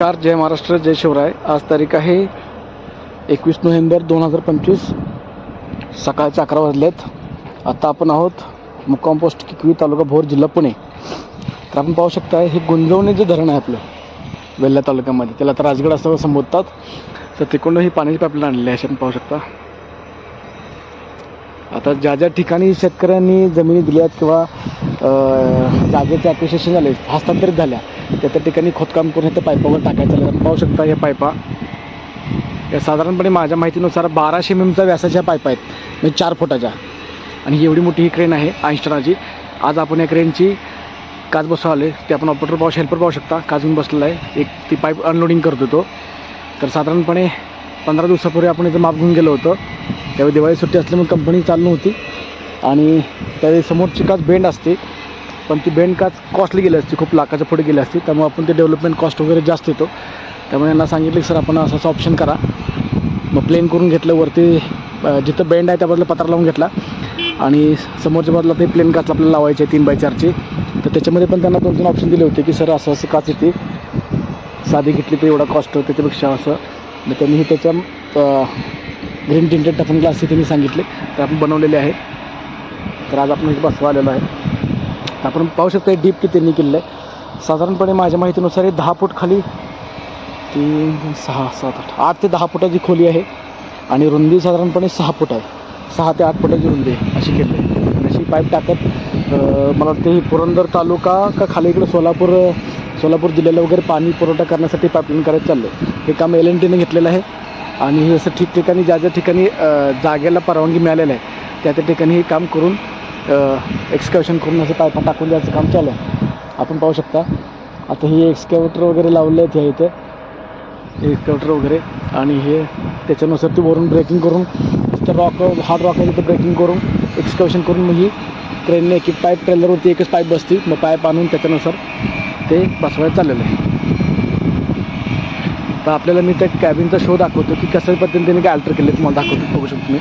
नमस्कार जय महाराष्ट्र जय शिवराय. आज तारीख आहे एकवीस नोव्हेंबर दोन हजार पंचवीस. सकाळचे अकरा वाजलेत. आता आपण आहोत मुक्काम पोस्ट किकवी तालुका भोर जिल्हा पुणे. तर आपण पाहू शकता हे गुंजवणे जे धरण आहे आपलं वेल्हा तालुक्यामध्ये त्याला आता राजगड असं संबोधतात. तर तिकडून ही पाण्याची पाईपलाईन आणलेली आहे अशी आपण पाहू शकता. आता ज्या ज्या ठिकाणी शेतकऱ्यांनी जमिनी दिल्यात किंवा जागेचे ॲक्विशेशन झाले हस्तांतरित झाल्या त्या त्या ठिकाणी खोदकाम करून इथं पाईपावर टाकायचं झालं. आपण पाहू शकता या पाईपा या साधारणपणे माझ्या माहितीनुसार बाराशे एम एमचा व्यासाच्या पाईप आहेत. म्हणजे चार फुटाच्या. आणि ही एवढी मोठी ही क्रेन आहे ऐंशी आज आपण या क्रेनची काच बसवा आले ते आपण ऑपरेटर पाहू हेल्पर पाहू शकता. काच बसलेला आहे. एक ती पाईप अनलोडिंग करतो तो. तर साधारणपणे पंधरा दिवसापूर्वी आपण इथं माप घेऊन गेलो होतो. त्यावेळी दिवाळी सुट्टी असल्यामुळे कंपनी चालू होती आणि त्यावेळी समोरची काच बेंड असते. पण ती बँड काच कॉस्टली गेली असती खूप लाखाच्या पुढे गेली असती. त्यामुळे आपण ते डेव्हलपमेंट कॉस्ट वगैरे जास्त येतो. त्यामुळे यांना सांगितलं की सर आपण असं असं ऑप्शन करा. मग प्लेन करून घेतलं वरती जिथं बेंड आहे त्याबद्दल पत्रा लावून घेतला. आणि समोरच्या बाजूला ते प्लेन काच आपल्याला लावायचे तीन बाय चारची तर त्याच्यामध्ये पण त्यांना दोन तीन ऑप्शन दिले होते की सर असं असं काच येते. साधी घेतली तर एवढा कॉस्ट त्याच्यापेक्षा असं. मग त्यांनी त्याच्या ग्रीन टिंटेड टफन ग्लासचे त्यांनी सांगितले. तर आपण बनवलेले आहे. तर आज आपण इथे बसवा आलेलो आहे. आपण पाहू शकतो डीप किती त्यांनी केलेलं आहे. साधारणपणे माझ्या माहितीनुसार हे दहा फूट खाली तीन सहा सात आठ आठ ते दहा फुटाची खोली आहे. आणि रुंदी साधारणपणे सहा फूट आहे. सहा ते आठ फुटाची रुंदी आहे अशी केली आहे. अशी पाईप टाकत मला वाटतं ही पुरंदर तालुका का खाली इकडे सोलापूर सोलापूर जिल्ह्याला वगैरे पाणी पुरवठा करण्यासाठी पाईपलाईन करायचं चाललं आहे हे काम एल एन टीने घेतलेलं आहे. आणि हे असं ठिकठिकाणी ज्या ज्या ठिकाणी जागेला परवानगी मिळालेलं आहे त्या त्या ठिकाणी हे काम करून एक्सकॅवेशन करून असं पायपा टाकून द्यायचं काम चालू आहे. आपण पाहू शकता. आता हे एक्सकॅवेटर वगैरे लावले आहेत ह्या इथे. एक्सकॅवेटर वगैरे. आणि हे त्याच्यानुसार ती वरून ब्रेकिंग करून तिथं रॉक हार्ड रॉक आहे तिथं ब्रेकिंग करून एक्सकॅवेशन करून मग ही ट्रेनने एक पाईप ट्रेलरवरती एकच पाईप बसते. मग पाईप आणून त्याच्यानुसार ते बसवायला चाललेलं आहे. तर आपल्याला मी त्या कॅबिनचा शो दाखवतो की कशा पद्धतीने काय अल्टर केले तुम्हाला दाखवतो. बघू शकतो मी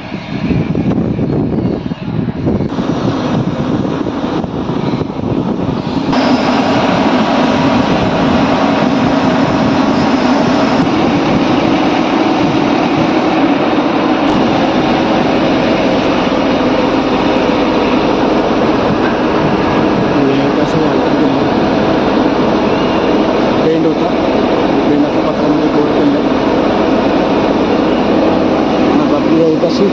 casi